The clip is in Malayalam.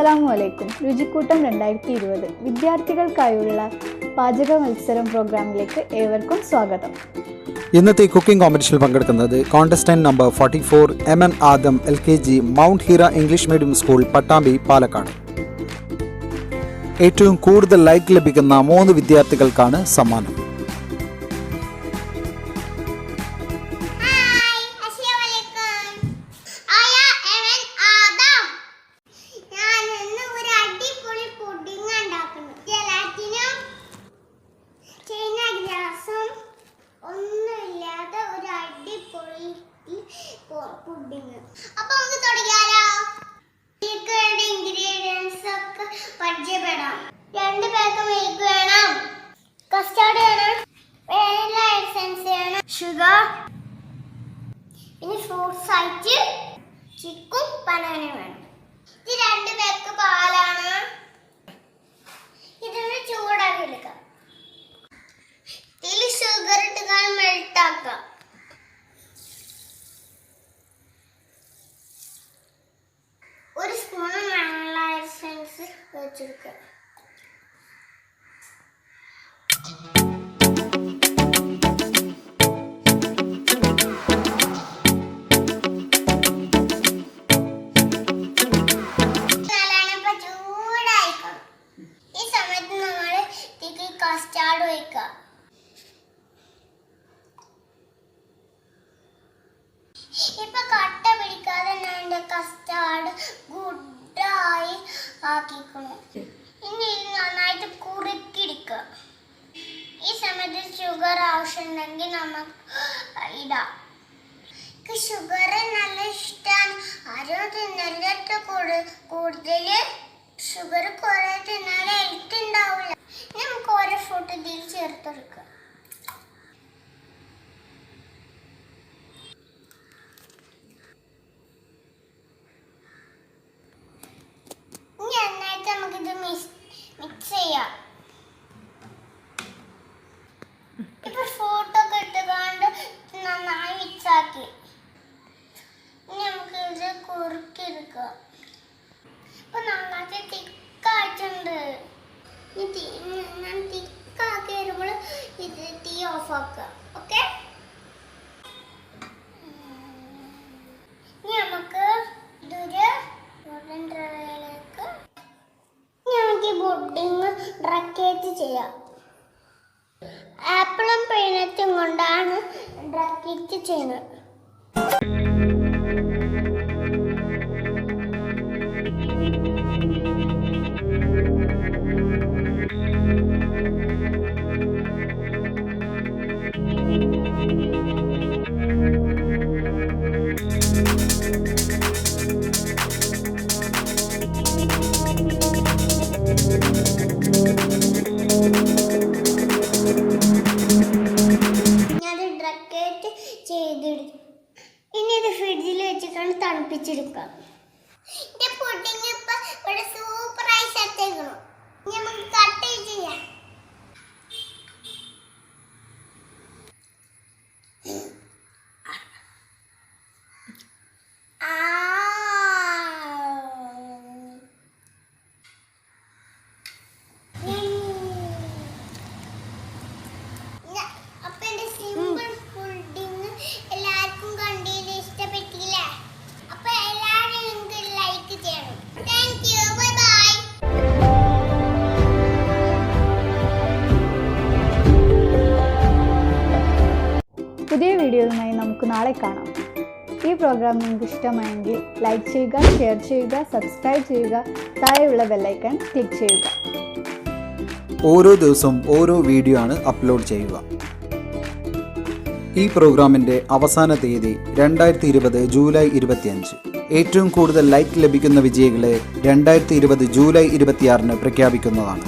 അസ്സലാമു അലൈക്കും. രുചിക്കൂട്ടം രണ്ടായിരത്തി ഇരുപത് വിദ്യാർത്ഥികൾക്കായുള്ള പാചക മത്സരം പ്രോഗ്രാമിലേക്ക് ഏവർക്കും സ്വാഗതം. ഇന്നത്തെ കുക്കിംഗ് കോമ്പറ്റീഷനിൽ പങ്കെടുക്കുന്നത് contestant number forty four M N Adam L K G Mount Hira English medium school Pattambi Palakkad. ഏറ്റവും കൂടുതൽ ലൈക്ക് ലഭിക്കുന്ന മൂന്ന് വിദ്യാർത്ഥികൾക്കാണ് സമ്മാനം. പുഡിംഗ് അപ്പൊ നമുക്ക് തുടങ്ങിയാലോ? മിൽക്ക് വേണ്ട ഇൻഗ്രീഡിയൻസ് ഒക്കെ പരിചയപ്പെടാം. രണ്ട് പാക്ക് മിൽക്ക് വേണം. കസ്റ്റാർഡ് വേണം. വാനില എസൻസ് വേണം. ഷുഗർ പിന്നെ ഫ്രൂട്ട്സ് ആയിട്ട് ചിക്കും ബനാന വേണം. ഇത് രണ്ട് പേർക്ക് പാലാണ്. ഇതൊന്ന് ചൂടാക്കി എടുക്കാം. ഇതിൽ ഷുഗർ ഇട്ട് മെൽറ്റ് വെച്ചെടുക്കുക. ആക്കിക്കണം ഇനി നന്നായിട്ട് കുറുക്കിടിക്കുക ഈ സമയത്ത് ഷുഗർ ആവശ്യമുണ്ടെങ്കിൽ നമുക്ക് ഇടാം. ഷുഗർ നല്ല ഇഷ്ടമാണ് ആരും തിന്നലിട്ട് കൂടുതൽ ഷുഗർ കുറേ തിന്നാലേ ഹെൽത്ത് ഉണ്ടാവില്ല. നമുക്ക് ഓരോ ഫുഡ് ഇതിൽ ചേർത്തെടുക്കാം. ഓഫ് ആക്കുക. ഇനി നമുക്ക് നമുക്ക് ചെയ്യാം. ആപ്പിളും പൈനറ്റും കൊണ്ടാണ് ഡ്രക്കേറ്റ് ചെയ്യുന്നത്. തണുപ്പിച്ചെടുക്കാം പുതിയ വീഡിയോയുമായി നമുക്ക് നാളെ കാണാം. ഈ പ്രോഗ്രാം നിങ്ങൾക്ക് ഇഷ്ടമായെങ്കിൽ ലൈക്ക് ചെയ്യുക ഷെയർ ചെയ്യുക സബ്സ്ക്രൈബ് ചെയ്യുക താഴെയുള്ള ബെല്ലൈക്കൺ ക്ലിക്ക് ചെയ്യുക. ഓരോ ദിവസവും ഓരോ വീഡിയോ ആണ് അപ്ലോഡ് ചെയ്യുക. ഈ പ്രോഗ്രാമിന്റെ അവസാന തീയതി രണ്ടായിരത്തി ഇരുപത് ജൂലൈ ഇരുപത്തിയഞ്ച്. ഏറ്റവും കൂടുതൽ ലൈക്ക് ലഭിക്കുന്ന വിജയികളെ രണ്ടായിരത്തി ഇരുപത് ജൂലൈ ഇരുപത്തിയാറിന് പ്രഖ്യാപിക്കുന്നതാണ്.